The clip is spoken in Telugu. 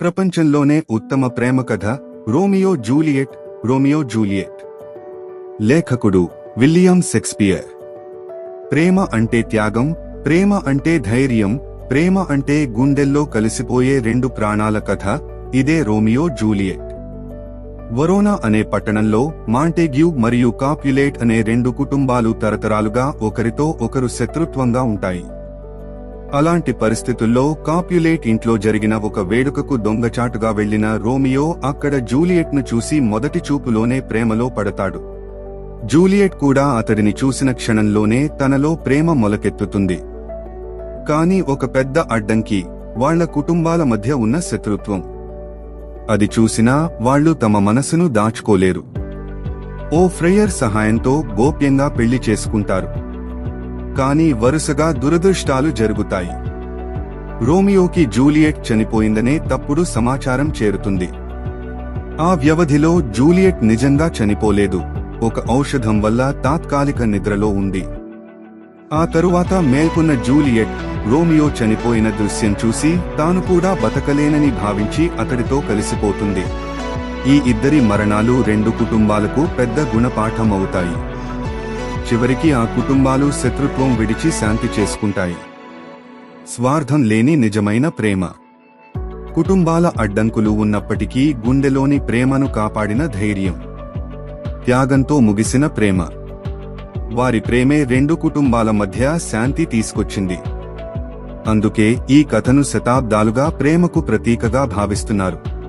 ప్రపంచంలోనే ఉత్తమ ప్రేమ కథ రోమియో జూలియట్ రోమియో జూలియట్. లేఖకుడు విలియం షేక్స్పియర్. ప్రేమ అంటే త్యాగం ప్రేమ అంటే ధైర్యం ప్రేమ అంటే గుండెల్లో కలిసిపోయే రెండు ప్రాణాల కథ ఇదే రోమియో జూలియట్. వరోనా అనే పట్టణంలో మాంటెగ్యూ మరియు కాప్యులేట్ అనే రెండు కుటుంబాలు తరతరాలుగా ఒకరితో ఒకరు శత్రుత్వంగా ఉంటాయి. అలాంటి పరిస్థితుల్లో కాప్యులేట్ ఇంట్లో జరిగిన ఒక వేడుకకు దొంగచాటుగా వెళ్ళిన రోమియో అక్కడ జూలియట్ను చూసి మొదటి చూపులోనే ప్రేమలో పడతాడు. జూలియట్ కూడా అతడిని చూసిన క్షణంలోనే తనలో ప్రేమ మొలకెత్తుతుంది. కాని ఒక పెద్ద అడ్డంకి వాళ్ళ కుటుంబాల మధ్య ఉన్న శత్రుత్వం. అది చూసినా వాళ్ళు తమ మనసును దాచుకోలేరు. ఓ ఫ్రేయర్ సహాయంతో గోప్యంగా పెళ్ళి చేసుకుంటారు. కానీ వరుసగా దురదృష్టాలు జరుగుతాయి. రోమియోకి జూలియట్ చనిపోయిందనే తప్పుడు సమాచారం చేరుతుంది. ఆ వ్యవధిలో జూలియట్ నిజంగా చనిపోలేదు. ఒక ఔషధం వల్ల తాత్కాలిక నిద్రలో ఉంది. ఆ తరువాత మేల్కొన్న జూలియట్ రోమియో చనిపోయిన దృశ్యం చూసి తాను కూడా బతకలేనని భావించి అతడితో కలిసిపోతుంది. ఈ ఇద్దరి మరణాలు రెండు కుటుంబాలకు పెద్ద గుణపాఠం అవుతాయి చివరికి ఆ కుటుంబాలు శత్రుత్వం విడిచి శాంతి చేసుకుంటాయి. స్వార్థం లేని నిజమైన ప్రేమ. కుటుంబాల అడ్డంకులు ఉన్నప్పటికీ గుండెలోని ప్రేమను కాపాడిన ధైర్యం. త్యాగంతో ముగిసిన ప్రేమ. వారి ప్రేమే రెండు కుటుంబాల మధ్య శాంతి తీసుకొచ్చింది. అందుకే ఈ కథను శతాబ్దాలుగా ప్రేమకు ప్రతీకగా భావిస్తున్నారు.